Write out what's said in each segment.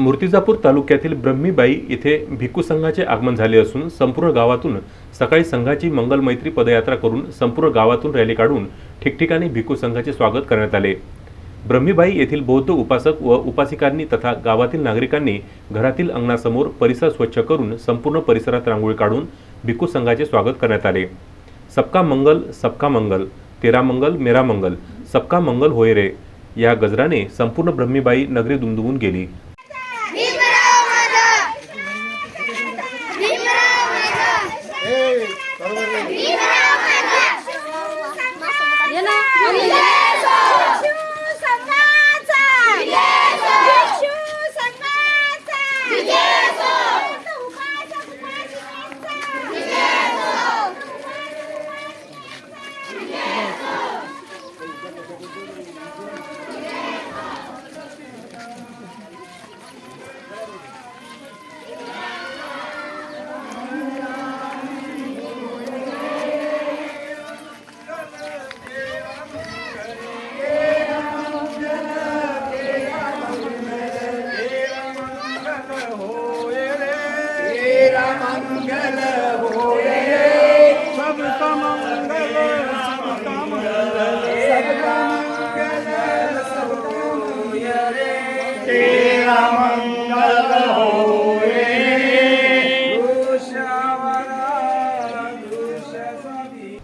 मूर्तिजापूर तालुक्यातील ब्रह्मीबाई येथे भिक्खू संघाचे आगमन झाले असून संपूर्ण गावातून सकाळी संघाची मंगलमैत्री पदयात्रा करून संपूर्ण गावातून रॅली काढून ठिकठिकाणी भिक्खू संघाचे स्वागत करण्यात आले. ब्रह्मीबाई येथील बौद्ध उपासक व उपासिकांनी तथा गावातील नागरिकांनी घरातील अंगणासमोर परिसर स्वच्छ करून संपूर्ण परिसरात रांगोळी काढून भिक्खू संघाचे स्वागत करण्यात आले. सबका मंगल सबका मंगल तेरा मंगल मेरा मंगल सबका मंगल होय रे या गजराने संपूर्ण ब्रह्मीबाई नगरी दुमदुमून गेली. ¡Viva!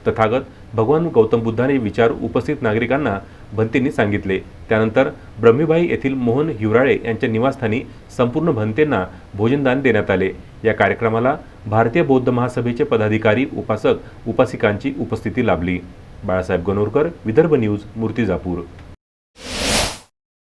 तथागत भगवान गौतम बुद्धाने विचार उपस्थित नागरिकांना भंतेंनी सांगितले. त्यानंतर ब्रह्मीबाई येथील मोहन हिवराळे यांच्या निवासस्थानी संपूर्ण भंतेंना भोजनदान देण्यात आले. या कार्यक्रमाला भारतीय बौद्ध महासभेचे पदाधिकारी उपासक उपासिकांची उपस्थिती लाभली. बाळासाहेब गणोरकर विदर्भ न्यूज मूर्तिजापूर.